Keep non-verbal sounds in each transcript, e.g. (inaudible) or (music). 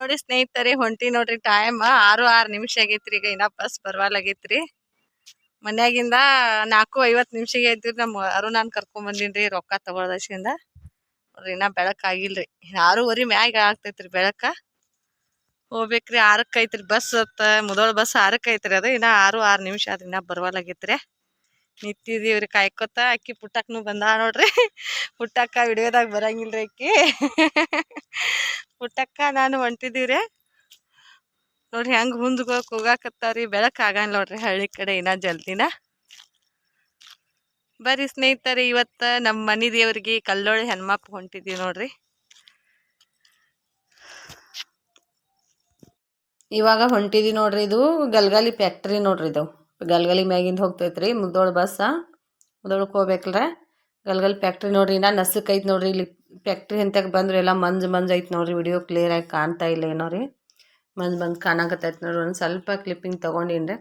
ನೋಡಿ ಸ್ನೇಹಿತರೆ ಹೊಂಟಿ ನೋಡ್ರಿ ಟೈಮ್ ಆರು ಆರು ನಿಮಿಷ ಆಗೈತ್ರಿ ಈಗ. ಇನ್ನ ಬಸ್ ಬರವಾಲಾಗೈತ್ರಿ. ಮನ್ಯಾಗಿಂದ ನಾಲ್ಕು ಐವತ್ ನಿಮಿಷಗೆ ಎದ್ದಿರಿ ನಮ್ಮ ಅರುಣಾನ್ ಕರ್ಕೊಂಡ್ ಬಂದಿನ್ರಿ, ರೊಕ್ಕ ತಗೊಳ್ದಶಿಂದ ನೋಡ್ರಿ ಇನ್ನ ಬೆಳಕಾಗಿಲ್ರಿ ಆರೂವರಿ ಮ್ಯಾಗ ಆಗ್ತೈತ್ರಿ ಬೆಳಕ. ಹೋಗ್ಬೇಕ್ರಿ ಆರಕ್ಕೆ ಐತ್ರಿ ಬಸ್ ಮುದೋಳ ಬಸ್ ಆರಕ್ಕೆ ಐತ್ರಿ ಅದು. ಇನ್ನ ಆರು ಆರು ನಿಮಿಷ ಆದ್ರಿ ಇನ್ನ ಬರವಾಲಾಗೈತ್ರಿ. ನಿಂತಿದೀವ್ರಿ ಕಾಯ್ಕೊತ. ಅಕ್ಕಿ ಪುಟ್ಟಕ್ನು ಬಂದ ನೋಡ್ರಿ. ಪುಟ್ಟಕ್ಕ ವಿಡಿಯೋದಾಗ ಬರಂಗಿಲ್ರಿ ಅಕ್ಕಿ. ಪುಟ್ಟಕ್ಕ, ನಾನು ಹೊಂಟಿದೀವ್ರಿ. ನೋಡ್ರಿ ಹೆಂಗ್ ಮುಂದ್ಗೋಕ್ ಹೋಗಾಕತ್ತಾವ್ರಿ ಬೆಳಕ್ ಆಗಲ್ಲ ನೋಡ್ರಿ ಹಳ್ಳಿ ಕಡೆ ಇನ್ನ ಜಲ್ದಿನ. ಬರ್ರಿ ಸ್ನೇಹಿತರೆ, ಇವತ್ತ ನಮ್ಮ ಮನಿ ದೇವ್ರಿಗೆ ಕಲ್ಲೋಳಿ ಹೆಣ್ಮಪ್ಪ ಹೊಂಟಿದೀವಿ ನೋಡ್ರಿ. ಇವಾಗ ಹೊಂಟಿದಿ ನೋಡ್ರಿ ಇದು ಗಲ್ಗಲಿ ಫ್ಯಾಕ್ಟ್ರಿ ನೋಡ್ರಿ ಇದು. ಗಲ್ಗಲಿ ಮ್ಯಾಗಿಂದ ಹೋಗ್ತೈತ್ರಿ ಮುದ್ದೋಳ ಬಸ್. ಮುದ್ದೋಳಕ್ಕೆ ಹೋಗ್ಬೇಕಲ್ರ. ಗಲ್ಗಲ್ ಫ್ಯಾಕ್ಟ್ರಿ ನೋಡ್ರಿ ನಾ ನಸಕ್ ಐತ್ ನೋಡ್ರಿ ಇಲ್ಲಿ. ಫ್ಯಾಕ್ಟ್ರಿ ಅಂತಕ್ ಬಂದ್ರೆ ಎಲ್ಲ ಮಂಜು ಮಂಜು ಐತೆ ನೋಡ್ರಿ ವಿಡಿಯೋ ಕ್ಲಿಯರ್ ಆಗಿ ಕಾಣ್ತಾ ಇಲ್ಲ ಏನೋ ರೀ. ಮಂಜು ಮಂಜು ಕಾಣಾಕತ್ತೈತೆ ನೋಡ್ರಿ. ಒಂದು ಸ್ವಲ್ಪ ಕ್ಲಿಪ್ಪಿಂಗ್ ತಗೊಂಡಿನ್ರಿ.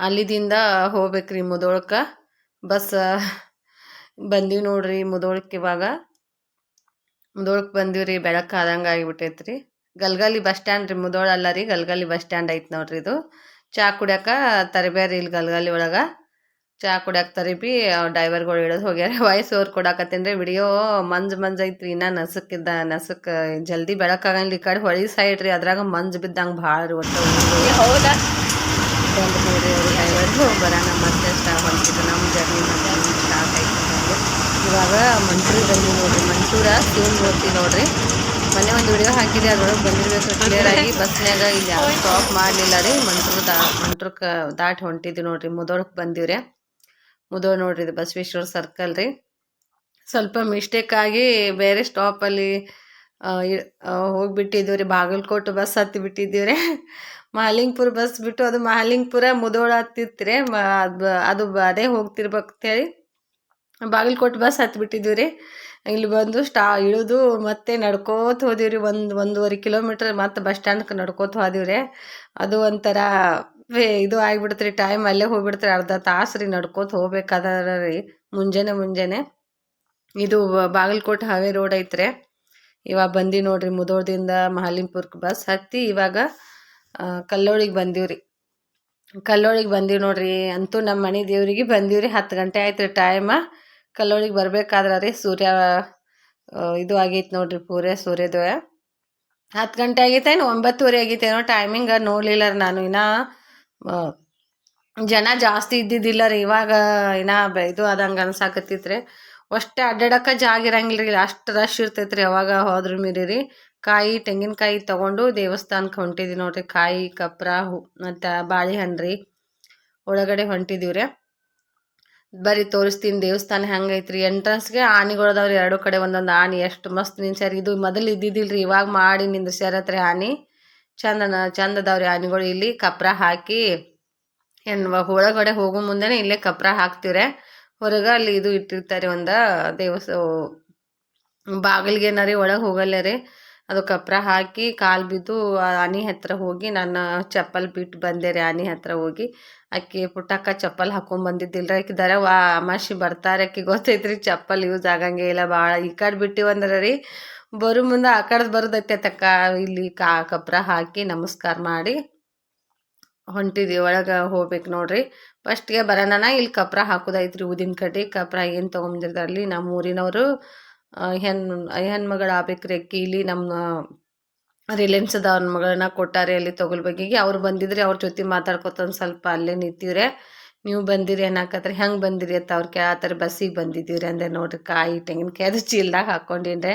ಅಲ್ಲಿದಿಂದ ಹೋಗ್ಬೇಕ್ರಿ ಮುದೋಳ್ಕ. ಬಸ್ ಬಂದೀವಿ ನೋಡ್ರಿ ಮುದೋಳಕ್ಕೆ ಇವಾಗ. ಮುದೋಳಕ್ಕೆ ರೀ ಬೆಳಕು ಆದಂಗೆ ಆಗಿಬಿಟ್ಟೈತ್ರಿ. ಗಲ್ಗಲಿ ಬಸ್ ಸ್ಟ್ಯಾಂಡ್ ರೀ. ಮುದೋಳ ಅಲ್ಲ ರೀ. ಗಲ್ಗಲಿ ಬಸ್ ಸ್ಟ್ಯಾಂಡ್ ಐತೆ ನೋಡ್ರಿ ಇದು. ಚಾ ಕುಡಿಯಾಕ ತರಬೇರಿ ಇಲ್ಲಿ ಗಲ್ಗಲಿ ಒಳಗ. ಚಾ ಕುಡಿಯಾಕ ತರಿಪಿ ಡ್ರೈವರ್ಗಳು ಇಳೋದು ಹೋಗ್ಯಾರ (laughs) ವಾಯ್ಸ್ ಅವ್ರು ಕೊಡಾಕತ್ತೇನ್ರಿ ವಿಡಿಯೋ ಮಂಜ್ ಮಂಜ್ ಐತ್ರಿ ಇನ್ನ ನಸಕ್ಕಿದ್ದ ನಸಕ್ ಜಲ್ದಿ ಬೆಳಕಾಗಂಗಿಲ್ಲ ಈ ಕಡೆ ಹೊಳಿ ಸೈಡ್ ರೀ ಅದ್ರಾಗ ಮಂಜ್ ಬಿದ್ದಂಗೆ ಭಾಳ ರೀ ಒಟ್ಟು ಹೌದಾ? ಬಂದು ನೋಡಿ ಅವರು ಡ್ರೈವರ್ದು ಬರೋಣ ಮತ್ತೆ ಸ್ಟಾಪ್ ಹೊಂಟಿದ್ದು ನಮ್ಮ ಜರ್ನಿ ಮತ್ತೆ ಸ್ಟಾರ್ಟ್ ಆಯ್ತು ಇವಾಗ ಮಂಚೂರಿ ಬಂದ್ವಿ ನೋಡ್ರಿ ಮಂಟೂರ ನೋಡ್ತೀವಿ ನೋಡ್ರಿ. ಮೊನ್ನೆ ಒಂದು ವಿಡಿಯೋ ಹಾಕಿದ್ರಿ ಅದ್ರೊಳಗೆ ಬಂದಿರ್ಬೇಕು ಕ್ಲಿಯರ್ ಆಗಿ ಬಸ್ನಾಗ ಇಲ್ಲಿ ಯಾರು ಸ್ಟಾಪ್ ಮಾಡಲಿಲ್ಲ ರೀ ಮಂಟ್ರು ದಾ ಮಂಟ್ರಕ್ಕೆ ದಾಟಿ ಹೊಂಟಿದ್ವಿ ನೋಡ್ರಿ ಮುದೋಳಕ್ಕೆ ಬಂದೀವ್ರಿ. ಮುದೋಳ್ ನೋಡ್ರಿ ಇದು ಬಸವೇಶ್ವರ ಸರ್ಕಲ್ ರೀ. ಸ್ವಲ್ಪ ಮಿಸ್ಟೇಕ್ ಆಗಿ ಬೇರೆ ಸ್ಟಾಪಲ್ಲಿ ಹೋಗ್ಬಿಟ್ಟಿದ್ದೀವಿ ರೀ ಬಾಗಲಕೋಟೆ ಬಸ್ ಹತ್ತಿ ಬಿಟ್ಟಿದ್ದೀವಿ ರೀ ಮಹಾಲಿಂಗ್ಪುರ ಬಸ್ ಬಿಟ್ಟು ಅದು ಮಹಾಲಿಂಗ್ಪುರ ಮುದೋಳ ಹತ್ತಿತ್ತು ರೀ ಅದು ಅದು ಹೋಗ್ತಿರ್ಬೇಕಂತೇಳಿ ಬಾಗಲಕೋಟೆ ಬಸ್ ಹತ್ತಿ ಬಿಟ್ಟಿದ್ದೀವಿ ರೀ ಇಲ್ಲಿ ಬಂದು ಸ್ಟಾ ಇಳಿದು ಮತ್ತೆ ನಡ್ಕೋತ ಹೋದಿವಿ ರೀ ಒಂದು, ಒಂದೂವರೆ ಕಿಲೋಮೀಟ್ರ್ ಮತ್ತೆ ಬಸ್ ಸ್ಟ್ಯಾಂಡ್ಗೆ ನಡ್ಕೋತ ಹೋದಿವಿ ರೀ ಅದು ಒಂಥರ ಇದು ಆಗ್ಬಿಡ್ತ್ರಿ ಟೈಮ್ ಅಲ್ಲೇ ಹೋಗ್ಬಿಡ್ತ್ರಿ, ಅರ್ಧ ತಾಸು ರೀ ನಡ್ಕೋತ ಹೋಗ್ಬೇಕಾದ್ರೆ ರೀ, ಮುಂಜಾನೆ ಮುಂಜಾನೆ. ಇದು ಬಾಗಲಕೋಟೆ ಹಾವೇ ರೋಡ್ ಐತ್ರಿ. ಇವಾಗ ಬಂದಿ ನೋಡ್ರಿ ಮುದೋಳದಿಂದ ಮಹಾಲಿಂಪುರಕ್ಕೆ ಬಸ್ ಹತ್ತಿ ಇವಾಗ ಕಲ್ಲೋಳಿಗೆ ಬಂದೀವಿ ರೀ. ಕಲ್ಲೋಳಿಗೆ ಬಂದೀವಿ ನೋಡ್ರಿ, ಅಂತೂ ನಮ್ಮ ಮನೆ ದೇವ್ರಿಗೆ ರೀ, ಹತ್ತು ಗಂಟೆ ಆಯ್ತು ರೀ ಟೈಮ ಕಲ್ಲೋಳಿಗೆ ಬರ್ಬೇಕಾದ್ರೆ ರೀ, ಸೂರ್ಯ ಇದು ಆಗೈತೆ ನೋಡ್ರಿ ಪೂರೇ ಸೂರ್ಯೋದಯ. ಹತ್ತು ಗಂಟೆ ಆಗೈತೇನು, ಒಂಬತ್ತುವರೆ ಆಗೈತೇನೋ ಟೈಮಿಂಗ್ ನೋಡಲಿಲ್ಲ ನಾನು. ಇನ್ನ ಜನ ಜಾಸ್ತಿ ಇದ್ದಿದ್ದಿಲ್ಲ ರೀ, ಇವಾಗ ಇನ್ನ ಇದು ಆದಂಗೆ ಅನ್ಸಾಕತ್ತಿತ್ರಿ. ಅಷ್ಟೇ ಅಡ್ಡಾಡಕ್ಕೆ ಜಾಗ ಇರಂಗಿಲ್ಲ ರೀ ಅಷ್ಟು ರಶ್ ಇರ್ತೈತ್ರಿ ರೀ ಯಾವಾಗ ಹೋದ್ರ ಮೀರಿ ರೀ. ಕಾಯಿ, ತೆಂಗಿನಕಾಯಿ ತಗೊಂಡು ದೇವಸ್ಥಾನಕ್ಕೆ ಹೊಂಟಿದ್ವಿ ನೋಡ್ರಿ, ಕಾಯಿ, ಕಪ್ರ, ಹೂ, ಮತ್ತು ಬಾಳೆಹಣ್ಣು ರೀ. ಒಳಗಡೆ ಹೊಂಟಿದೀವಿ ರೀ. ಬರೀ ತೋರಿಸ್ತೀನಿ ದೇವಸ್ಥಾನ ಹೆಂಗೈತ್ರಿ ಎಂಟ್ರೆನ್ಸ್ಗೆ ಆನೆಗಳು ಅದಾವ್ರಿ, ಎರಡು ಕಡೆ ಒಂದೊಂದು ಆನೆ, ಎಷ್ಟು ಮಸ್ತ್ ನಿಂಸ್ಯಾರ. ಇದು ಮೊದಲು ರೀ ಇವಾಗ ಮಾಡಿ ನಿಂದ ಹತ್ರ ಆನೆ. ಚಂದನ ಚಂದ ಅದಾವ್ರಿ ಆನೆಗಳು ಇಲ್ಲಿ ಕಪ್ರ ಹಾಕಿ ಏನು ಒಳಗಡೆ ಹೋಗೋ ಮುಂದೆನೆ ಇಲ್ಲೇ ಕಪ್ರ ಹಾಕ್ತಿವ್ರೆ. ಹೊರಗೆ ಅಲ್ಲಿ ಇದು ಇಟ್ಟಿರ್ತಾರೆ ಒಂದು ದೇವಸ್, ಬಾಗಿಲಿಗೆ ಏನಾರಿ ಒಳಗೆ ಹೋಗಲ್ಲ ರೀ. ಅದು ಕಪ್ರ ಹಾಕಿ ಕಾಲು ಬಿದ್ದು ಆನೆ ಹತ್ರ ಹೋಗಿ ನಾನು ಚಪ್ಪಲ್ ಬಿಟ್ಟು ಬಂದೆ ರೀ ಆನೆ ಹತ್ರ ಹೋಗಿ. ಆಕೆ ಪುಟ್ಟಕ್ಕ ಚಪ್ಪಲ್ ಹಾಕೊಂಡ್ ಬಂದಿದ್ದಿಲ್ಲ ರೀ ಅಕ್ಕಿ ದರ ವಾ ಅಮಾಶಿ ಬರ್ತಾರೆ ಅಕ್ಕಿ ಗೊತ್ತೈತ್ರಿ ಚಪ್ಪಲ್ ಯೂಸ್ ಆಗಂಗೆ ಇಲ್ಲ ಭಾಳ ಈ ಕಡೆ ಬಿಟ್ಟಿವಂದ್ರೆ ರೀ ಬರೋ ಮುಂದೆ ಆ ಕಡೆ ಬರೋದೈತೆ ತಕ್ಕ. ಇಲ್ಲಿ ಕಾ ಕಪ್ರ ಹಾಕಿ ನಮಸ್ಕಾರ ಮಾಡಿ ಹೊಂಟಿದ್ವಿ. ಒಳಗೆ ಹೋಗ್ಬೇಕು ನೋಡ್ರಿ. ಫಸ್ಟ್ಗೆ ಬರೋಣ ಇಲ್ಲಿ ಕಪ್ರ ಹಾಕೋದೈತ್ರಿ ಊದಿನ ಕಡ್ಡಿ. ಕಪ್ರ ಏನು ತೊಗೊಂಬಂದಿರ್ತಾರಲ್ಲಿ ನಮ್ಮ ಊರಿನವರು ಹೆಣ್ಣು ಹೆಣ್ಮಗಳು ಆಗ್ಬೇಕ್ರಿ ಅಕ್ಕಿ. ಇಲ್ಲಿ ನಮ್ಮ ರಿಲಯನ್ಸ್ದ ಅವ್ರ ಮಗಳನ್ನ ಕೊಟ್ಟಾರೆ ಅಲ್ಲಿ ತೊಗೊಲ್ ಅವ್ರು ಬಂದಿದ್ರೆ ಅವ್ರ ಜೊತೆ ಮಾತಾಡ್ಕೊತ ಒಂದು ಸ್ವಲ್ಪ ಅಲ್ಲೇ ನಿಂತಿವ್ರೆ. ನೀವು ಬಂದಿರಿ ಅನ್ನಕತ್ರಿ, ಹೆಂಗೆ ಬಂದಿರಿ ಅಂತ ಅವ್ರು ಥರ ಬಸ್ಸಿಗೆ ಬಂದಿದ್ದೀರಿ ಅಂದೆ ನೋಡ್ರಿ ಕಾಯಿ ತೆಂಗಿನಕಾಯಿ ಅದು ಚೀಲ್ದಾಗ ಹಾಕ್ಕೊಂಡಿನ್ರೆ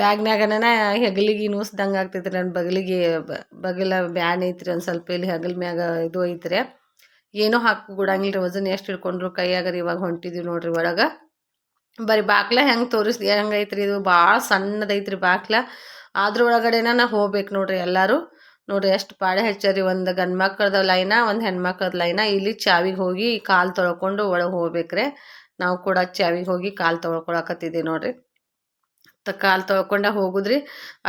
ಬ್ಯಾಗ್ನಾಗನ ಹೆಗಲಿಗೆ ನೂಸ್ದಂಗೆ ಆಗ್ತೈತ್ರಿ ನನ್ನ ಬಗಲಿಗೆ ಬಗಲ ಬ್ಯಾನ್ ಐತ್ರಿ, ಒಂದು ಸ್ವಲ್ಪ ಇಲ್ಲಿ ಹೆಗಲ ಮ್ಯಾಗ ಇದು ಐತ್ರಿ. ಏನೂ ಹಾಕಿ ರೀ ವಜನ್ ಎಷ್ಟು ಹಿಡ್ಕೊಂಡ್ರು ಕೈಯಾಗರಿ ಇವಾಗ ಹೊಂಟಿದ್ವಿ ನೋಡ್ರಿ ಒಳಗೆ. ಬರೀ ಬಾಕ್ಲ ಹೆಂಗೆ ತೋರಿಸ್ ಹೆಂಗೈತ್ರಿ ಇದು ಭಾಳ ಸಣ್ಣದೈತ್ರಿ ಬಾಕ್ಲ. ಅದ್ರ ಒಳಗಡೆನ ನಾ ಹೋಗ್ಬೇಕು ನೋಡ್ರಿ ಎಲ್ಲರೂ. ನೋಡ್ರಿ ಎಷ್ಟು ಪಾಡೆ ಹಚ್ಚಾರಿ. ಒಂದು ಗಂಡು ಮಕ್ಕಳದ ಲೈನ, ಒಂದು ಹೆಣ್ಮಕ್ಳದ ಲೈನ. ಇಲ್ಲಿ ಚಾವಿಗೆ ಹೋಗಿ ಕಾಲು ತೊಳ್ಕೊಂಡು ಒಳಗೆ ಹೋಗ್ಬೇಕ್ರೆ. ನಾವು ಕೂಡ ಚಾವಿಗೆ ಹೋಗಿ ಕಾಲು ತೊಳ್ಕೊಳಕತ್ತಿದ್ದೀವಿ ನೋಡ್ರಿ. ಕಾಲು ತೊಳ್ಕೊಂಡ ಹೋಗುದ್ರಿ.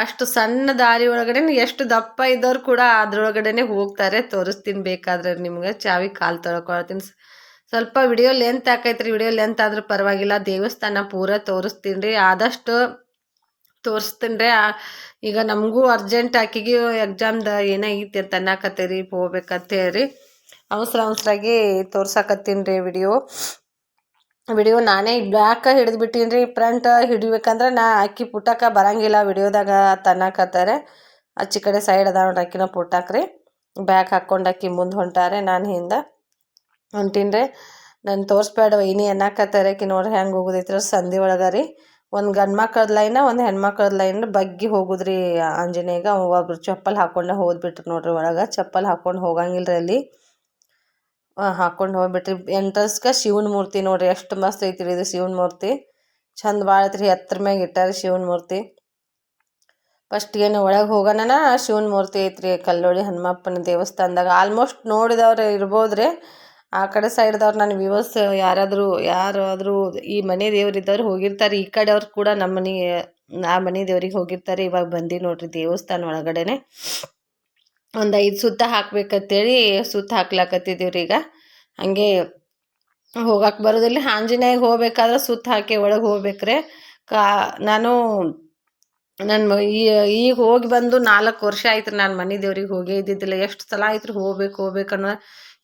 ಅಷ್ಟು ಸಣ್ಣ ದಾರಿ ಒಳಗಡೆ ಎಷ್ಟು ದಪ್ಪ ಇದ್ದವ್ರು ಕೂಡ ಅದ್ರೊಳಗಡೆನೆ ಹೋಗ್ತಾರೆ. ತೋರಿಸ್ತೀನಿ ಬೇಕಾದ್ರೆ ನಿಮ್ಗೆ. ಚಾವಿ ಕಾಲು ತೊಳ್ಕೊಳ್ತೀನಿ ಸ್ವಲ್ಪ ವಿಡಿಯೋ ಲೆಂತ್ ಹಾಕೈತ್ರಿ ವಿಡಿಯೋ ಲೆಂತ್ ಆದ್ರೂ ಪರವಾಗಿಲ್ಲ. ದೇವಸ್ಥಾನ ಪೂರ ತೋರಿಸ್ತೀನಿ ರೀ ಆದಷ್ಟು ತೋರಿಸ್ತೀನಿ ರೀ ಈಗ ನಮಗೂ ಅರ್ಜೆಂಟ್ ಆಕಿಗೆ ಎಕ್ಸಾಮ್ದ ಏನೋ ಐತಿ ಅಂತ ಅನ್ನಕತ್ತೀರಿ, ಹೋಗ್ಬೇಕಂತ ಹೇಳಿ. ಅವಸರ ಅವಸರಾಗಿ ತೋರ್ಸಾಕತ್ತೀನಿ ರೀ ವಿಡಿಯೋ ವಿಡಿಯೋ ನಾನೇ ಬ್ಯಾಕ ಹಿಡಿದು ಬಿಟ್ಟೀನಿ ರೀ ಫ್ರಂಟ್ ಹಿಡಿಬೇಕಂದ್ರೆ ನಾ ಅಕ್ಕಿ ಪುಟ್ಟಕ್ಕ ಬರಂಗಿಲ್ಲ ವಿಡಿಯೋದಾಗ ತನ್ನಕತ್ತಾರೆ ಅಚ್ಚಿ ಕಡೆ ಸೈಡ್ ಅದಾವ ನೋಡ್ರಿ ಅಕ್ಕಿನ ಪುಟ್ಟಕ್ರಿ ಬ್ಯಾಗ್ ಹಾಕ್ಕೊಂಡು ಅಕ್ಕಿ ಮುಂದೆ ಹೊಂಟಾರೆ ನಾನು ಹಿಂದೆ ಹೊಂಟೀನಿ ರೀ ನಾನು ತೋರಿಸ್ಬೇಡ ಇನಿ ಅನ್ನಕತ್ತಾರೆ ಅಕ್ಕಿ ನೋಡ್ರಿ, ಹೆಂಗೆ ಹೋಗೋದೈತ್ರ ಸಂಧಿ ಒಳಗೆ ರೀ. ಒಂದು ಗಂಡು ಮಕ್ಕಳದ ಲೈನ ಒಂದು ಹೆಣ್ಮಕ್ಳದ ಲೈನ್ ಬಗ್ಗಿ ಹೋಗುದ್ರಿ ಆಂಜನೇಯಗ. ಒಬ್ರು ಚಪ್ಪಲ್ ಹಾಕೊಂಡೆ ಹೋದ್ಬಿಟ್ರು ನೋಡ್ರಿ ಒಳಗೆ. ಚಪ್ಪಲ್ ಹಾಕೊಂಡು ಹೋಗಂಗಿಲ್ಲ ರೀ ಅಲ್ಲಿ ಹಾಕೊಂಡು ಹೋಗ್ಬಿಟ್ರಿ. ಎಂಟ್ರೆನ್ಸ್ಗೆ ಶಿವನ ಮೂರ್ತಿ ನೋಡ್ರಿ. ಎಷ್ಟು ಮಸ್ತ್ ಐತ್ರಿ ಇದು ಶಿವನ ಮೂರ್ತಿ. ಚಂದ ಭಾಳ ಐತ್ರಿ. ಎತ್ತರ ಮ್ಯಾಗ ಇಟ್ಟಾರ ಶಿವನ ಮೂರ್ತಿ. ಫಸ್ಟ್ ಏನು ಒಳಗೆ ಹೋಗೋಣ ಶಿವನ ಮೂರ್ತಿ ಐತ್ರಿ. ಕಲ್ಲೋಳಿ ಹನುಮಪ್ಪನ ದೇವಸ್ಥಾನದಾಗ. ಆಲ್ಮೋಸ್ಟ್ ನೋಡಿದವ್ರೆ ಇರ್ಬೋದ್ರಿ. ಆ ಕಡೆ ಸೈಡ್ದವ್ರು ನನ್ನ ವ್ಯೂವರ್ಸ್ ಯಾರಾದರೂ ಯಾರಾದರೂ ಈ ಮನೆ ದೇವ್ರಿದ್ದವ್ರು ಹೋಗಿರ್ತಾರೆ, ಈ ಕಡೆಯವ್ರು ಕೂಡ ನಮ್ಮ ಮನೆ, ಆ ಮನೆ ದೇವ್ರಿಗೆ ಹೋಗಿರ್ತಾರೆ. ಇವಾಗ ಬಂದು ನೋಡ್ರಿ ದೇವಸ್ಥಾನ ಒಳಗಡೆನೆ. ಒಂದು ಐದು ಸುತ್ತ ಹಾಕ್ಬೇಕಂತೇಳಿ ಸುತ್ತ ಹಾಕ್ಲಾಕತ್ತಿದ್ದೀವ್ರಿ ಈಗ. ಹಂಗೆ ಹೋಗಕ್ಕೆ ಬರೋದಿಲ್ಲ. ಆಂಜನೇಯಗೆ ಹೋಗ್ಬೇಕಾದ್ರೆ ಸುತ್ತ ಹಾಕಿ ಒಳಗೆ ಹೋಗ್ಬೇಕ್ರೆ. ಕಾ, ನಾನು ನನ್ನ ಈಗ ಹೋಗಿ ಬಂದು ನಾಲ್ಕು ವರ್ಷ ಆಯ್ತು ನಾನು ಮನೆ ದೇವ್ರಿಗೆ ಹೋಗೇ ಇದ್ದಿದ್ದಿಲ್ಲ. ಎಷ್ಟು ಸಲ ಆಯ್ತು ಹೋಗ್ಬೇಕು ಹೋಗ್ಬೇಕು ಅನ್ನೋ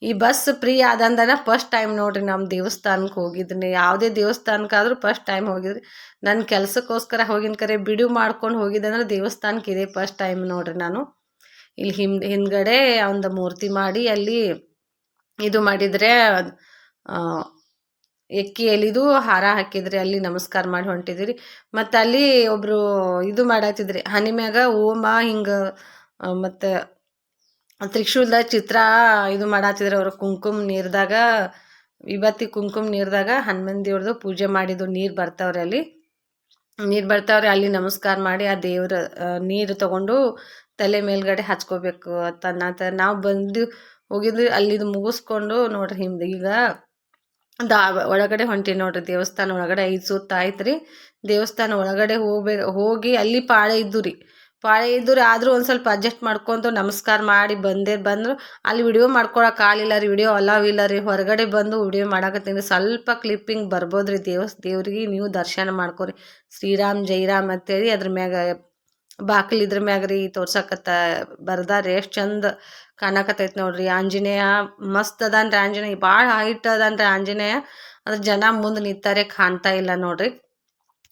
ಈ ಬಸ್ ಫ್ರೀ ಆದಂದನ ಫಸ್ಟ್ ಟೈಮ್ ನೋಡ್ರಿ ನಮ್ಮ ದೇವಸ್ಥಾನಕ್ಕೆ ಹೋಗಿದ್ದೀನಿ ಯಾವುದೇ ದೇವಸ್ಥಾನಕ್ಕಾದ್ರೂ ಫಸ್ಟ್ ಟೈಮ್ ಹೋಗಿದ್ರಿ. ನನ್ನ ಕೆಲಸಕ್ಕೋಸ್ಕರ ಹೋಗಿನ ಕರೆ ಬಿಡು ಮಾಡ್ಕೊಂಡು ಹೋಗಿದ್ದಂದ್ರೆ ದೇವಸ್ಥಾನಕ್ಕೆ ಇದೆ ಫಸ್ಟ್ ಟೈಮ್ ನೋಡ್ರಿ ನಾನು. ಇಲ್ಲಿ ಹಿಂದ್, ಹಿಂದ್ಗಡೆ ಒಂದು ಮೂರ್ತಿ ಮಾಡಿ ಅಲ್ಲಿ ಇದು ಮಾಡಿದರೆ ಎಕ್ಕಿ ಎಲಿದು ಹಾರ ಹಾಕಿದ್ರಿ ಅಲ್ಲಿ ನಮಸ್ಕಾರ ಮಾಡಿ ಹೊಂಟಿದ್ರಿ. ಮತ್ತು ಅಲ್ಲಿ ಒಬ್ಬರು ಇದು ಮಾಡತ್ತಿದ್ರಿ ಹನಿ ಮ್ಯಾಗ ಓಮ ಹಿಂಗೆ ಮತ್ತು ತ್ರಿಶೂಲದ ಚಿತ್ರ ಇದು ಮಾಡತ್ತಿದ್ರು ಅವರು. ಕುಂಕುಮ ನೀರ್ದಾಗ ಇವತ್ತಿ ಕುಂಕುಮ ನೀರ್ದಾಗ ಹನುಮನ್ ದೇವ್ರದ್ದು ಪೂಜೆ ಮಾಡಿದ್ದು ನೀರು ಬರ್ತಾವ್ರಿ ಅಲ್ಲಿ. ನೀರು ಬರ್ತಾವ್ರಿ ಅಲ್ಲಿ ನಮಸ್ಕಾರ ಮಾಡಿ ಆ ದೇವ್ರ ನೀರು ತಗೊಂಡು ತಲೆ ಮೇಲ್ಗಡೆ ಹಚ್ಕೋಬೇಕು ಅಂತ ನಾವು ಬಂದು ಹೋಗಿದ್ದು ಅಲ್ಲಿದು ಮುಗಿಸ್ಕೊಂಡು ನೋಡ್ರಿ ಹಿಂದೆ ಈಗ ದಾ, ಒಳಗಡೆ ಹೊಂಟಿ ನೋಡ್ರಿ ದೇವಸ್ಥಾನ ಒಳಗಡೆ ಐದು ಸುತ್ತ ಆಯ್ತು ರೀ ದೇವಸ್ಥಾನ ಒಳಗಡೆ ಹೋಗ್ಬೇಕು ಹೋಗಿ ಅಲ್ಲಿ ಪಾಳೆ ಇದ್ದು ರೀ ಪಾಳೆ ಇದ್ದರೆ ಆದರೂ ಒಂದು ಸ್ವಲ್ಪ ಅಡ್ಜಸ್ಟ್ ಮಾಡ್ಕೊಂತ ನಮಸ್ಕಾರ ಮಾಡಿ ಬಂದೇ ಬಂದರು. ಅಲ್ಲಿ ವಿಡಿಯೋ ಮಾಡ್ಕೊಳಕ್ಕೆ ಆಗಲಿಲ್ಲ ರೀ ವಿಡಿಯೋ ಅಲಾವ್ ಇಲ್ಲ ರೀ. ಹೊರಗಡೆ ಬಂದು ವಿಡಿಯೋ ಮಾಡಕತ್ತೀನಿ ಸ್ವಲ್ಪ ಕ್ಲಿಪ್ಪಿಂಗ್ ಬರ್ಬೋದು ರೀ ದೇವಸ್, ದೇವ್ರಿಗೆ ನೀವು ದರ್ಶನ ಮಾಡ್ಕೊರಿ. ಶ್ರೀರಾಮ್, ಜೈರಾಮ್ ಅಂತೇಳಿ ಅದ್ರ ಮ್ಯಾಗ, ಬಾಕಲ್ ಇದ್ರ ಮ್ಯಾಗ ರೀ ತೋರ್ಸಕತ್ತ ಬರ್ದಾರ ಎಷ್ಟು ಚಂದ ಕಾಣಕತ್ತೈತಿ ನೋಡ್ರಿ. ಆಂಜನೇಯ ಮಸ್ತ್ ಅದಾನ್ರಿ ಆಂಜನೇಯ. ಭಾಳ ಹೈಟ್ ಅದಾನ್ರಿ ಆಂಜನೇಯ. ಅದ್ರ ಜನ ಮುಂದೆ ನಿಂತಾರೆ ಕಾಣ್ತಾ ಇಲ್ಲ ನೋಡ್ರಿ.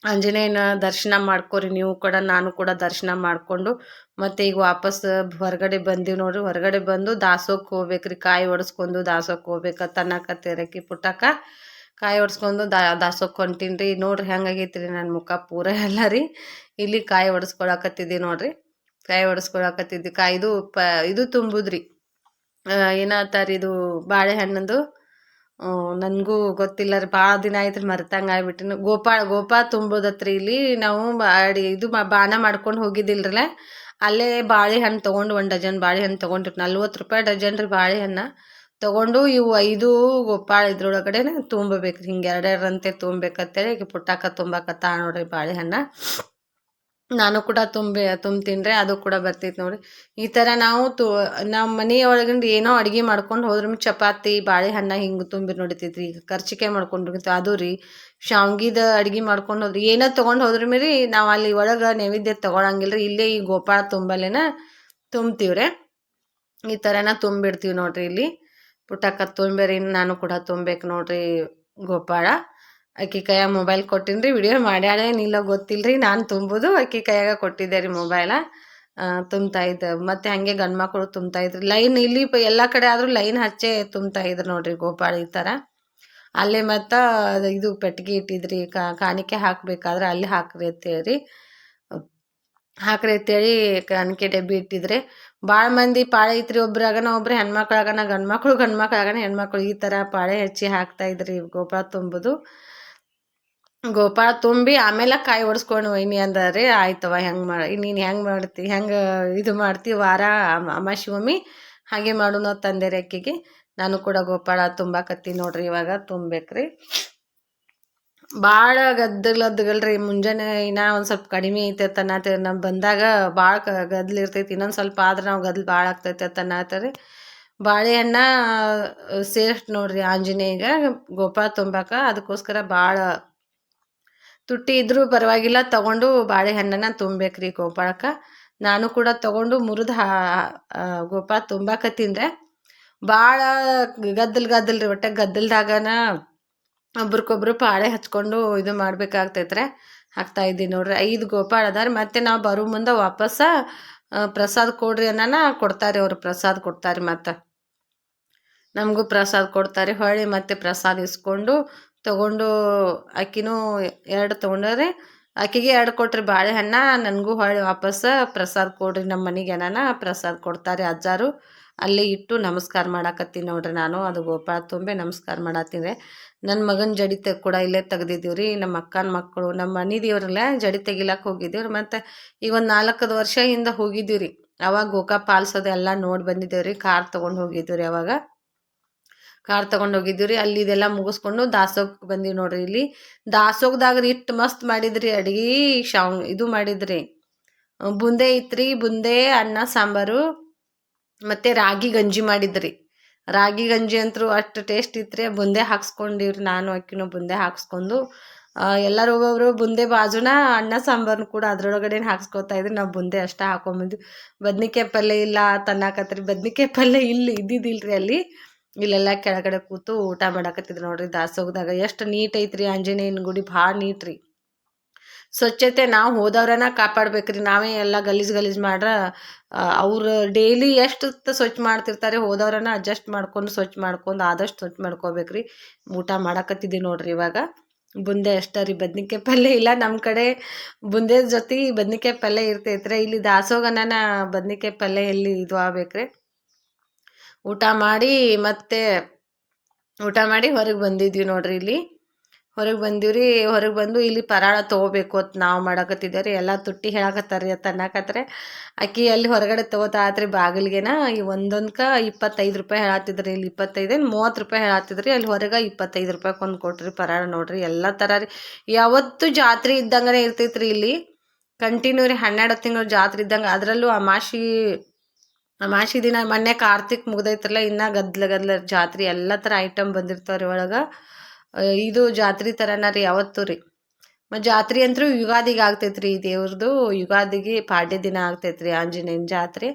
ಆಂಜನೇಯನ ದರ್ಶನ ಮಾಡ್ಕೊರಿ, ನೀವು ಕೂಡ ನಾನು ಕೂಡ ದರ್ಶನ ಮಾಡಿಕೊಂಡು ಮತ್ತು ಈಗ ವಾಪಸ್ ಹೊರಗಡೆ ಬಂದೀವಿ ನೋಡ್ರಿ. ಹೊರಗಡೆ ಬಂದು ದಾಸೋಕ್ಕೆ ಹೋಗ್ಬೇಕ್ರಿ, ಕಾಯಿ ಒಡಿಸ್ಕೊಂಡು ದಾಸೋಕ್ಕೆ ತನ್ನಕ ತೆರಕಿ ಪುಟ್ಟಕ್ಕ ಕಾಯಿ ಒಡಿಸ್ಕೊಂಡು ದಾ ದಾಸೋಕ್ಕೆ ಹೊಂಟೀನಿ ರೀ ನೋಡ್ರಿ ಹೆಂಗಾಗೈತಿ ರೀ ನನ್ನ ಮುಖ ಪೂರ ಎಲ್ಲ ರೀ. ಇಲ್ಲಿ ಕಾಯಿ ಒಡಿಸ್ಕೊಳಕತ್ತಿದ್ದೆ ನೋಡ್ರಿ. ಕಾಯಿ ಒಡ್ಸ್ಕೊಳಕತ್ತಿದ್ದಿ. ಕಾಯಿದು ಪ, ಇದು ತುಂಬುದ್ರಿ. ಏನಂತಾರೆ ಇದು ಬಾಳೆಹಣ್ಣಂದು ನನಗೂ ಗೊತ್ತಿಲ್ಲ ರೀ. ಭಾಳ ದಿನ ಆಯ್ತು ರೀ ಮರ್ತಂಗೆ ಆಗ್ಬಿಟ್ಟಿನ ಗೋಪಾಳ ಗೋಪಾ ತುಂಬೋದತ್ರಿ ಇಲ್ಲಿ. ನಾವು ಅಡಿ, ಇದು ಬಾಣ ಮಾಡ್ಕೊಂಡು ಹೋಗಿದ್ದಿಲ್ರಲ್ಲ. ಅಲ್ಲೇ ಬಾಳೆಹಣ್ಣು ತೊಗೊಂಡು ಒಂದು ಡಜನ್ ಬಾಳೆಹಣ್ಣು ತೊಗೊಂಡಿರಿ. ನಲ್ವತ್ತು ರೂಪಾಯಿ ಡಜನ್ ರೀ ಬಾಳೆಹಣ್ಣು ತೊಗೊಂಡು ಇವು ಐದು ಗೋಪಾಳ ಇದ್ರೊಳಗಡೆ ತುಂಬಬೇಕು ರೀ ಹಿಂಗೆ ಎರಡೆರಡಂತೆ ತುಂಬಬೇಕಂತೇಳಿ ಈಗ ಪುಟ್ಟಾಕ ತುಂಬಾಕತ್ತ ನೋಡ್ರಿ ಬಾಳೆಹಣ್ಣು ನಾನು ಕೂಡ ತುಂಬಿ ತುಂಬ್ತೀನಿ ರೀ ಅದು ಕೂಡ ಬರ್ತೈತೆ ನೋಡಿ ಈ ಥರ ನಾವು ತು, ನಮ್ಮ ಮನೆಯೊಳಗಿಂದ ಏನೋ ಅಡುಗೆ ಮಾಡ್ಕೊಂಡು ಹೋದ್ರೂ ಚಪಾತಿ, ಬಾಳೆಹಣ್ಣ ಹಿಂಗೆ ತುಂಬಿ ನೋಡಿತೈತ್ರಿ ಈಗ ಕರ್ಚಿಕಾಯಿ ಮಾಡ್ಕೊಂಡು ಅದು ರೀ, ಶಾವ್ಗಿದ ಅಡುಗೆ ಮಾಡ್ಕೊಂಡು ಹೋದ್ರಿ. ಏನೋ ತೊಗೊಂಡು ಹೋದ್ರ ಮೇಲೆ ನಾವು ಅಲ್ಲಿ ಒಳಗೆ ನೈವೇದ್ಯ ತೊಗೊಳಂಗಿಲ್ಲ ರೀ ಇಲ್ಲೇ ಈ ಗೋಪಾಳ ತುಂಬಲೇನ ತುಂಬ್ತೀವ್ರೆ ಈ ಥರನ ತುಂಬಿಡ್ತೀವಿ ನೋಡ್ರಿ ಇಲ್ಲಿ. ಪುಟ್ಟಕ್ಕ ತುಂಬೇರಿ ನಾನು ಕೂಡ ತುಂಬೇಕು ನೋಡ್ರಿ ಗೋಪಾಳ. ಆಕಿ ಕೈಯಾಗ ಮೊಬೈಲ್ ಕೊಟ್ಟಿನಿ ರೀ ವಿಡಿಯೋ ಮಾಡ್ಯಾಳೆ. ನಿಲ್ಲ ಗೊತ್ತಿಲ್ಲ ರೀ ನಾನು ತುಂಬುದು. ಆಕೆ ಕೈಯಾಗ ಕೊಟ್ಟಿದ್ದೆ ರೀ ಮೊಬೈಲ ತುಂಬ್ತಾ ಇದ್ದ. ಮತ್ತು ಹಾಗೆ ಗಂಡು ಮಕ್ಕಳು ತುಂಬ್ತಾ ಇದ್ರು. ಲೈನ್ ಇಲ್ಲಿ ಎಲ್ಲ ಕಡೆ ಆದರೂ ಲೈನ್ ಹಚ್ಚೆ ತುಂಬ್ತಾ ಇದ್ರು ನೋಡ್ರಿ ಗೋಪಾಳ ಈ ಥರ ಅಲ್ಲೇ ಮತ್ತು ಇದು ಪೆಟ್ಟಿಗೆ ಇಟ್ಟಿದ್ರಿ ಕಾಣಿಕೆ ಹಾಕಬೇಕಾದ್ರೆ ಅಲ್ಲಿ ಹಾಕ್ರಿ ಅಂತೇಳಿ ಹಾಕ್ರಿ ಅಂತೇಳಿ ಕಾಣಿಕೆ ಡಬ್ಬಿ ಇಟ್ಟಿದ್ರೆ. ಭಾಳ ಮಂದಿ ಪಾಳೆ ಐತ್ರಿ ಒಬ್ರಾಗನ ಒಬ್ರು, ಹೆಣ್ಮಕ್ಳಾಗನ ಗಂಡು ಮಕ್ಕಳು ಗಂಡು ಮಕ್ಳಾಗನ ಹೆಣ್ಮಕ್ಳು. ಈ ಥರ ಪಾಳೆ ಹಚ್ಚಿ ಹಾಕ್ತಾ ಇದ್ರಿ ಗೋಪಾಳ ತುಂಬೋದು. ಗೋಪಾಳ ತುಂಬಿ ಆಮೇಲೆ ಕಾಯಿ ಒಡ್ಸ್ಕೊಂಡು ಒಯ್ನಿ ಅಂದಾರೆ ಆಯ್ತವ ಹೆಂಗೆ ಮಾಡಿ ನೀನು ಹೆಂಗೆ ಮಾಡ್ತಿ, ಹೆಂಗೆ ಇದು ಮಾಡ್ತಿ, ವಾರ ಅಮಾಶಿವಮ್ಮಿ ಹಾಗೆ ಮಾಡೋಣ ತಂದೆ ಅಕ್ಕಿಗೆ ನಾನು ಕೂಡ ಗೋಪಾಳ ತುಂಬಾಕತ್ತಿ ನೋಡ್ರಿ ಇವಾಗ, ತುಂಬೇಕ್ರಿ. ಭಾಳ ಗದ್ದಲದ್ದಗಲ್ರಿ ಮುಂಜಾನೆ ಇನ್ನ ಒಂದು ಸ್ವಲ್ಪ ಕಡಿಮೆ ಐತೆ ಅನ್ನತ್ತೆ ನಾವು ಬಂದಾಗ ಭಾಳ ಕ, ಗದ್ದಲು ಇರ್ತೈತಿ, ಇನ್ನೊಂದು ಸ್ವಲ್ಪ ಆದ್ರೆ ನಾವು ಗದ್ದಲ ಭಾಳ ಆಗ್ತೈತೆ ರೀ ಬಾಳೆಹಣ್ಣ ಸೇರ್ಟ್ ನೋಡ್ರಿ ಆಂಜನೇಯಗ ಗೋಪಾಳ ತುಂಬಾಕ, ಅದಕ್ಕೋಸ್ಕರ ಭಾಳ ತುಟ್ಟಿ ಇದ್ರೂ ಪರವಾಗಿಲ್ಲ ತಗೊಂಡು ಬಾಳೆಹಣ್ಣನ್ನ ತುಂಬಬೇಕ್ರಿ ಗೋಪಾಳಕ್ಕೆ. ನಾನು ಕೂಡ ತಗೊಂಡು ಮುರಿದು ಹಾ ಆ, ತುಂಬಾಕ ತುಂಬಾಕತ್ತೀನ್ರೆ ಭಾಳ ಗದ್ದಲ್ ಗದ್ದಲ್ ರೀ ಒಟ್ಟೆ ಗದ್ದಲ್ದಾಗನ ಒಬ್ರಿಗೊಬ್ರು ಪಾಳೆ ಹಚ್ಕೊಂಡು ಇದು ಮಾಡ್ಬೇಕಾಗ್ತೈತ್ರೆ. ಹಾಕ್ತಾ ಇದ್ದೀನಿ ನೋಡ್ರಿ ಐದು ಗೋಪಾಳ ಅದಾರ. ಮತ್ತೆ ನಾವು ಬರೋ ಮುಂದೆ ವಾಪಸ್ಸ ಆ, ಪ್ರಸಾದ ಕೊಡ್ರಿ ಅನ್ನ ಕೊಡ್ತಾರೆ ಅವ್ರು ಪ್ರಸಾದ ಕೊಡ್ತಾರೆ ಮತ್ತೆ. ನಮಗೂ ಪ್ರಸಾದ ಕೊಡ್ತಾರೆ ಹೊಳ್ಳಿ ಮತ್ತೆ ಪ್ರಸಾದ ಇಸ್ಕೊಂಡು ತಗೊಂಡು ಆಕಿನೂ ಎರಡು ತೊಗೊಂಡ್ರೆ. ಆಕಿಗೆ ಎರಡು ಕೊಟ್ರಿ ಬಾಳೆಹಣ್ಣ ನನಗೂ ಹೊಳ್ಳಿ ವಾಪಸ್ ಪ್ರಸಾದ ಕೊಡ್ರಿ ನಮ್ಮ ಮನೆಗೆ ಏನಾನ ಪ್ರಸಾದ ಕೊಡ್ತಾರೆ ಅಜ್ಜಾರು. ಅಲ್ಲಿ ಇಟ್ಟು ನಮಸ್ಕಾರ ಮಾಡಾಕತ್ತೀನಿ ನೋಡ್ರಿ ನಾನು. ಅದು ಗೋಪಾಳ ತುಂಬೆ ನಮಸ್ಕಾರ ಮಾಡತ್ತೀನಿ ನನ್ನ ಮಗನ ಜಡಿ ತೆಗ್ ಕೂಡ ಇಲ್ಲೇ ತೆಗ್ದಿದ್ದೀವಿ ರೀ. ನಮ್ಮ ಅಕ್ಕನ ಮಕ್ಕಳು, ನಮ್ಮ ಮನೆ ದೇವ್ರಲ್ಲ ಜಡಿ ತೆಗಿಲಾಕ ಹೋಗಿದ್ದೀವ್ರಿ. ಮತ್ತು ಈಗ ಒಂದು ನಾಲ್ಕದು ವರ್ಷ ಹಿಂದೆ ಹೋಗಿದ್ದೀವಿ ರೀ. ಅವಾಗ ಗೋಕಾ ಪಾಲ್ಸೋದೆಲ್ಲ ನೋಡಿ ಬಂದಿದ್ದೇವೆ ರೀ. ಕಾರ್ ತೊಗೊಂಡು ಹೋಗಿದ್ದೀವಿ ರೀ ಅವಾಗ. ಕಾರ್ ತೊಗೊಂಡು ಹೋಗಿದ್ದೀವಿ ರೀ. ಅಲ್ಲಿ ಇದೆಲ್ಲ ಮುಗಿಸ್ಕೊಂಡು ದಾಸೋಗಕ್ಕೆ ಬಂದೀವಿ ನೋಡ್ರಿ ಇಲ್ಲಿ. ದಾಸೋಗದಾಗ ರೀ ಇಟ್ಟು ಮಸ್ತ್ ಮಾಡಿದ್ರಿ ಅಡುಗೆ ಶಾವ್, ಇದು ಮಾಡಿದ್ರಿ. ಬುಂದೆ ಇತ್ರಿ ಬುಂದೆ, ಅನ್ನ, ಸಾಂಬಾರು, ಮತ್ತು ರಾಗಿ ಗಂಜಿ ಮಾಡಿದ್ರಿ. ರಾಗಿ ಗಂಜಿ ಅಂತೂ ಅಷ್ಟು ಟೇಸ್ಟ್ ಇತ್ತು ಬುಂದೆ ಹಾಕ್ಸ್ಕೊಂಡಿವ್ರಿ ನಾನು ಅಕ್ಕಿನೂ ಬುಂದೆ ಹಾಕ್ಸ್ಕೊಂಡು. ಎಲ್ಲರೂ ಒಬ್ಬೊಬ್ರು ಬುಂದೆ ಬಾಜುನ ಅನ್ನ ಸಾಂಬಾರನ್ನು ಕೂಡ ಅದರೊಳಗಡೆ ಹಾಕ್ಸ್ಕೊತಾ ಇದ್ರಿ. ನಾವು ಬುಂದೆ ಅಷ್ಟೇ ಹಾಕೊಂಬಂದ್ವಿ ಬದ್ನಿಕಾಯಿ ಪಲ್ಯ ಇಲ್ಲ ತನ್ನಾಕತ್ರಿ ಬದ್ನಿಕಾಯಿ ಪಲ್ಯ ಇಲ್ಲಿ ಇದ್ದಿದ್ದಿಲ್ರಿ ಅಲ್ಲಿ. ಇಲ್ಲೆಲ್ಲ ಕೆಳಗಡೆ ಕೂತು ಊಟ ಮಾಡಾಕತ್ತಿದ್ರು ನೋಡ್ರಿ ದಾಸೋಗದಾಗ ಎಷ್ಟು ನೀಟ್ ಐತ್ರಿ ಆಂಜನೇಯನ ಗುಡಿ, ಭಾಳ ನೀಟ್ ರೀ. ಸ್ವಚ್ಛತೆ ನಾವು ಹೋದವ್ರನ್ನ ಕಾಪಾಡ್ಬೇಕ್ರಿ. ನಾವೇ ಎಲ್ಲ ಗಲೀಜು ಗಲೀಜು ಮಾಡ್ರ ಅವ್ರು ಡೈಲಿ ಎಷ್ಟು ಸ್ವಚ್ಛ ಮಾಡ್ತಿರ್ತಾರೆ ಹೋದವ್ರನ್ನ ಅಡ್ಜಸ್ಟ್ ಮಾಡ್ಕೊಂಡು ಸ್ವಚ್ಛ ಮಾಡ್ಕೊಂಡು ಆದಷ್ಟು ಸ್ವಚ್ಛ ಮಾಡ್ಕೋಬೇಕ್ರಿ. ಊಟ ಮಾಡಾಕತ್ತಿದ್ದೀವಿ ನೋಡ್ರಿ ಇವಾಗ. ಬುಂದೆ ಅಷ್ಟೇ ರೀ, ಬದ್ನಿಕಾಯಿ ಪಲ್ಯ ಇಲ್ಲ ನಮ್ಮ ಕಡೆ. ಬುಂದೆ ಜೊತೆ ಬದ್ನಿಕಾಯಿ ಪಲ್ಯ ಇರ್ತೈತ್ರಿ. ಇಲ್ಲಿ ದಾಸೋಗನ ಬದ್ನಿಕಾಯಿ ಪಲ್ಯ ಎಲ್ಲಿ ಇದು ಆಗ್ಬೇಕ್ರಿ? ಊಟ ಮಾಡಿ ಮತ್ತೆ ಊಟ ಮಾಡಿ ಹೊರಗೆ ಬಂದಿದ್ವಿ ನೋಡ್ರಿ ಇಲ್ಲಿ. ಹೊರಗೆ ಬಂದೀವ್ರಿ, ಹೊರಗೆ ಬಂದು ಇಲ್ಲಿ ಪರಾಳ ತೊಗೋಬೇಕು ಅಂತ ನಾವು ಮಾಡಕತ್ತಿದ್ದೇವೆ ರೀ ಎಲ್ಲ ತುಟ್ಟಿ ಹೇಳಕತ್ತಾರ ರೀ ಅನ್ನಕತ್ರೆ. ಆಕಿ ಅಲ್ಲಿ ಹೊರಗಡೆ ತೊಗೋತಾತ್ರಿ ಬಾಗಿಲಿಗೆನ. ಈ ಒಂದೊಂದ್ಕ ಇಪ್ಪತ್ತೈದು ರೂಪಾಯಿ ಹೇಳತ್ತಿದ್ರಿ ಇಲ್ಲಿ. ಇಪ್ಪತ್ತೈದೇನು ಮೂವತ್ತು ರೂಪಾಯಿ ಹೇಳತ್ತಿದ್ರಿ ಅಲ್ಲಿ ಹೊರಗೆ ಇಪ್ಪತ್ತೈದು ರೂಪಾಯಿ ಒಂದು ಕೊಟ್ರಿ ಪರಾಳ ನೋಡ್ರಿ. ಎಲ್ಲ ಥರ ರೀ. ಯಾವತ್ತು ಜಾತ್ರೆ ಇದ್ದಂಗೆ ಇರ್ತೈತ್ರಿ ಇಲ್ಲಿ. ಕಂಟಿನ್ಯೂ ರೀ ಹನ್ನೆರಡು ತಿಂಗಳು ಜಾತ್ರೆ ಇದ್ದಂಗೆ. ಅದರಲ್ಲೂ ಅಮಾಶಿ ಅಮಾಶಿ ದಿನ ಮೊನ್ನೆ ಕಾರ್ತಿಕ್ ಮುಗ್ದೈತಲ್ಲ ಇನ್ನ ಗದ್ಲ ಗದ್ಲ ಜಾತ್ರೆ ಎಲ್ಲ ಥರ ಐಟಮ್ ಬಂದಿರ್ತಾವ್ರಿ ಒಳಗೆ. ಇದು ಜಾತ್ರೆ ಥರನ ರೀ ಯಾವತ್ತೂ ರೀ. ಮತ್ತು ಜಾತ್ರೆ ಅಂತೂ ಯುಗಾದಿಗೆ ಆಗ್ತೈತ್ರಿ ಈ ದೇವ್ರದ್ದು ಯುಗಾದಿಗೆ ಪಾಡ್ಯ ದಿನ ಆಗ್ತೈತ್ರಿ ಆಂಜನೇಯನ ಜಾತ್ರೆ.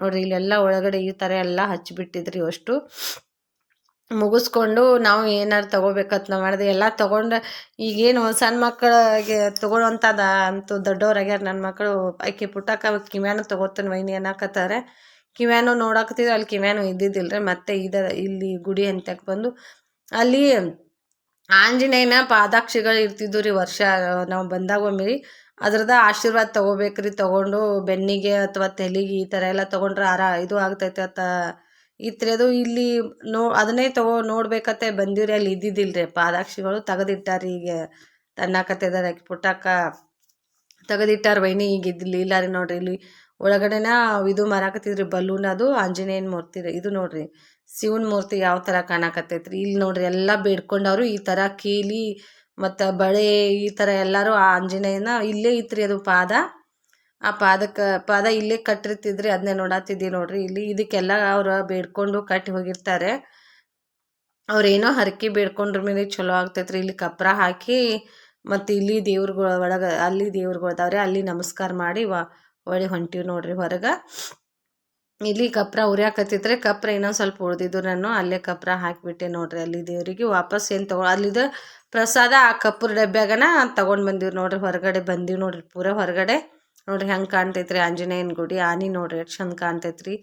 ನೋಡ್ರಿ ಇಲ್ಲೆಲ್ಲ ಒಳಗಡೆ ಈ ಥರ ಎಲ್ಲ ಹಚ್ಚಿಬಿಟ್ಟಿದ್ರಿ ಅಷ್ಟು. ಮುಗಿಸ್ಕೊಂಡು ನಾವು ಏನಾರು ತೊಗೋಬೇಕಂತ ಮಾಡಿದೆ. ಎಲ್ಲ ತೊಗೊಂಡು, ಈಗೇನು ಸಣ್ಣ ಮಕ್ಕಳಿಗೆ ತೊಗೊಳೋಂಥದ್ದು ಅಂತೂ ದೊಡ್ಡವ್ರಾಗ್ಯಾರ ನನ್ನ ಮಕ್ಕಳು ಆಕೆ ಪುಟ್ಟಕ್ಕ ಕಿಮ್ಯಾನು ತೊಗೋತಾನೆ ವೈನಿ ಅನ್ನಕತ್ತಾರೆ. ಕಿವ್ಯಾನು ನೋಡಾಕತ್ತಿದ್ರು ಅಲ್ಲಿ ಕಿವ್ಯಾನು ಇದ್ದಿದ್ದಿಲ್ಲ ಮತ್ತೆ ಇದ ಇಲ್ಲಿ ಗುಡಿ ಅಂತಕ್ಕೆ ಬಂದು, ಅಲ್ಲಿ ಆಂಜನೇಯನ ಪಾದಾಕ್ಷಿಗಳು ಇರ್ತಿದ್ವು ರೀ ವರ್ಷ, ನಾವು ಬಂದಾಗ ಒಮ್ಮೆ ಅದ್ರದ ಆಶೀರ್ವಾದ ತಗೋಬೇಕ್ರಿ, ತೊಗೊಂಡು ಬೆನ್ನಿಗೆ ಅಥವಾ ತಲೆಗೆ ಈ ಥರ ಎಲ್ಲ ತೊಗೊಂಡ್ರೆ ಆರ, ಇದು ಆಗ್ತೈತೆ ಅಂತ ಇತ್ರಿ, ಅದು ಇಲ್ಲಿ ನೋ, ಅದನ್ನೇ ತಗೋ ನೋಡ್ಬೇಕತ್ತೆ ಬಂದಿವ್ರಿ, ಅಲ್ಲಿ ಇದ್ದಿದ್ದಿಲ್ಲ ರೀ ಪಾದಾಕ್ಷಿಗಳು ತೆಗೆದಿಟ್ಟಾರಿ ಈಗ ತನ್ನಕತ್ತಿದ್ದಾರೆ ಪುಟ್ಟಕ್ಕ. ತೆಗೆದಿಟ್ಟಾರ ವೈನಿ, ಈಗ ಇದ್ಲಿ ಇಲ್ಲ ರೀ ನೋಡ್ರಿ, ಇಲ್ಲಿ ಒಳಗಡೆನ ಇದು ಮಾರಾಕತ್ತಿದ್ರಿ, ಬಲೂನ್ ಅದು, ಆಂಜನೇಯನ ಮೂರ್ತಿ ರೀ, ಇದು ನೋಡ್ರಿ. ಶಿವನ ಮೂರ್ತಿ ಯಾವ ಥರ ಕಾಣಕತ್ತೈತ್ರಿ ಇಲ್ಲಿ ನೋಡ್ರಿ ಎಲ್ಲ ಬೇಡ್ಕೊಂಡವ್ರು ಈ ಥರ ಕೀಲಿ ಮತ್ತು ಬಳೆ ಈ ಥರ ಎಲ್ಲರೂ ಆ ಆಂಜನೇಯನ ಇಲ್ಲೇ ಇತ್ರಿ ಅದು ಪಾದ. ಆ ಪಾದಕ್ಕೆ, ಪಾದ ಇಲ್ಲೇ ಕಟ್ಟಿರ್ತಿದ್ರಿ ಅದನ್ನೇ ನೋಡತ್ತಿದ್ದೀವಿ ನೋಡ್ರಿ, ಇಲ್ಲಿ ಇದಕ್ಕೆಲ್ಲ ಅವ್ರು ಬೇಡ್ಕೊಂಡು ಕಟ್ಟಿ ಹೋಗಿರ್ತಾರೆ. ಅವ್ರೇನೋ ಹರಕೆ ಬೇಡ್ಕೊಂಡ್ರ ಮೇಲೆ ಚಲೋ ಆಗ್ತೈತ್ರಿ, ಇಲ್ಲಿ ಕಪ್ರ ಹಾಕಿ ಮತ್ತು ಇಲ್ಲಿ ದೇವ್ರುಗಳ ಒಳಗೆ, ಅಲ್ಲಿ ದೇವ್ರುಗಳು ಅದಾವ್ರಿ, ಅಲ್ಲಿ ನಮಸ್ಕಾರ ಮಾಡಿ ವ, ಒಳ್ಳೆ ಹೊಂಟಿವಿ ನೋಡ್ರಿ ಹೊರಗೆ. ಇಲ್ಲಿ ಕಪ್ರ ಉರಿಯಾಕತ್ತಿದ್ರೆ ಕಪ್ರ ಇನ್ನೊಂದು ಸ್ವಲ್ಪ ಉಳ್ದಿದ್ದು ನಾನು, ಅಲ್ಲೇ ಕಪ್ರ ಹಾಕಿಬಿಟ್ಟೆ ನೋಡ್ರಿ ಅಲ್ಲಿ ದೇವರಿಗೆ, ವಾಪಸ್ ಏನು ತಗೊ, ಅಲ್ಲಿದ ಪ್ರಸಾದ ಆ ಕಪ್ಪುರ ಡಬ್ಬ್ಯಾಗನ ತಗೊಂಡು ಬಂದೀವಿ ನೋಡ್ರಿ ಹೊರಗಡೆ, ಬಂದೀವಿ ನೋಡ್ರಿ ಪೂರ ಹೊರಗಡೆ. ನೋಡ್ರಿ ಹೆಂಗೆ ಕಾಣ್ತೈತ್ರಿ ಆಂಜನೇಯನ ಗುಡಿ, ಆನಿ ನೋಡ್ರಿ ಎಷ್ಟು ಚಂದ ಕಾಣ್ತೈತ್ರಿ.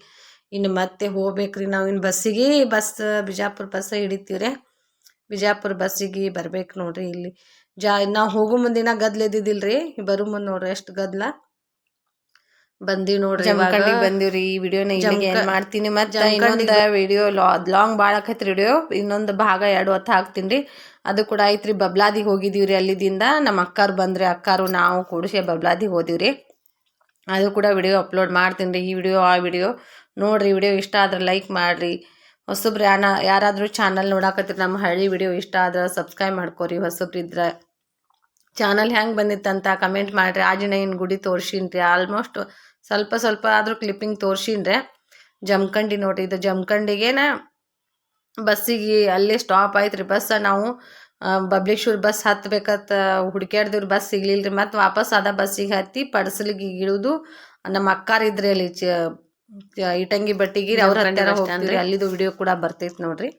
ಇನ್ನು ಮತ್ತೆ ಹೋಗ್ಬೇಕ್ರಿ ನಾವು ಇನ್ನು ಬಸ್ಸಿಗೆ, ಬಸ್, ಬಿಜಾಪುರ ಬಸ್ಸ ಹಿಡಿತೀವ್ರಿ. ಬಿಜಾಪುರ ಬಸ್ಸಿಗೆ ಬರ್ಬೇಕು ನೋಡ್ರಿ ಇಲ್ಲಿ. ಜಾ ನಾವು ಹೋಗೋ ಮುಂದಿನ ಗದ್ಲ ಎದ್ದಿದ್ದಿಲ್ರಿ? ಬರೋ ಮುಂದೆ ನೋಡ್ರಿ ಎಷ್ಟು ಗದ್ಲ. ಬಂದಿ ನೋಡ್ರಿ ಜಮಖಂಡಿಗೆ ಬಂದಿವ್ರಿ ಈ ವಿಡಿಯೋನ ಇಲ್ಲಿಗೆ ಏನ್ ಮಾಡ್ತೀನಿ. ಮತ್ತೆ ಇನ್ನೊಂದು ವಿಡಿಯೋ ಲಾಂಗ್ ಭಾಳ ಆಕೈತ್ರಿ ವಿಡಿಯೋ. ಇನ್ನೊಂದು ಭಾಗ ಎರಡು ಹೊತ್ತು ಹಾಕ್ತೀನಿ ರೀ ಅದು ಕೂಡ ಐತ್ರಿ ಬಬ್ಲಾದಿಗೆ ಹೋಗಿದ್ದೀವ್ರಿ ಅಲ್ಲಿದಿಂದ. ನಮ್ಮ ಅಕ್ಕಾರು ಬಂದ್ರಿ. ಅಕ್ಕಾರು ನಾವು ಕೂಡಿಸಿ ಬಬ್ಲಾದಿಗೆ ಹೋದಿವ್ರಿ. ಅದು ಕೂಡ ವಿಡಿಯೋ ಅಪ್ಲೋಡ್ ಮಾಡ್ತೀನಿ ರೀ ಈ ವಿಡಿಯೋ ಆ ವಿಡಿಯೋ. ನೋಡ್ರಿ ವಿಡಿಯೋ ಇಷ್ಟ ಆದ್ರೆ ಲೈಕ್ ಮಾಡಿರಿ. ಹೊಸಬ್ರು ಯಾನ ಯಾರಾದರೂ ಚಾನಲ್ ನೋಡಾಕತ್ತೀರಿ, ನಮ್ಮ ಹಳ್ಳಿ ವಿಡಿಯೋ ಇಷ್ಟ ಆದ್ರೆ ಸಬ್ಸ್ಕ್ರೈಬ್ ಮಾಡ್ಕೋರಿ. ಹೊಸಬ್ರು ಇದ್ರೆ ಚಾನಲ್ ಹೆಂಗೆ ಬಂದಿತ್ತಂತ ಕಮೆಂಟ್ ಮಾಡಿರಿ. ಆಂಜನೇಯನ ಗುಡಿ ತೋರಿಸಿನ್ರಿ. ಆಲ್ಮೋಸ್ಟ್ ಸ್ವಲ್ಪ ಸ್ವಲ್ಪ ಆದರೂ ಕ್ಲಿಪ್ಪಿಂಗ್ ತೋರ್ಸೀನಿ ಜಮಖಂಡಿ ನೋಡ್ರಿ. ಇದು ಜಮ್ಕಂಡಿಗೇನ ಬಸ್ಸಿಗೆ ಅಲ್ಲೇ ಸ್ಟಾಪ್ ಆಯ್ತು ರೀ ಬಸ್ ನಾವು ಬಬ್ಲೇಶ್ವರ್ ಬಸ್ ಹತ್ತಬೇಕತ್ತ ಹುಡುಕ್ಯಾಡ್ದಿವ್ರಿ ಬಸ್ ಸಿಗ್ಲಿಲ್ರಿ. ಮತ್ತು ವಾಪಸ್ ಅದ ಬಸ್ಸಿಗೆ ಹತ್ತಿ ಪಡ್ಸಲಿಗೆ ಇಳಿದು. ನಮ್ಮ ಅಕ್ಕಾರಿದ್ರಿ ಅಲ್ಲಿ ಚ- ಇಟಂಗಿ ಬಟ್ಟಿಗಿರಿ ಅವ್ರ ಹತ್ತಿರ ಹೋಗ್ತೀವಿ ಅಲ್ಲಿದು ವಿಡಿಯೋ ಕೂಡ ಬರ್ತೈತೆ ನೋಡ್ರಿ.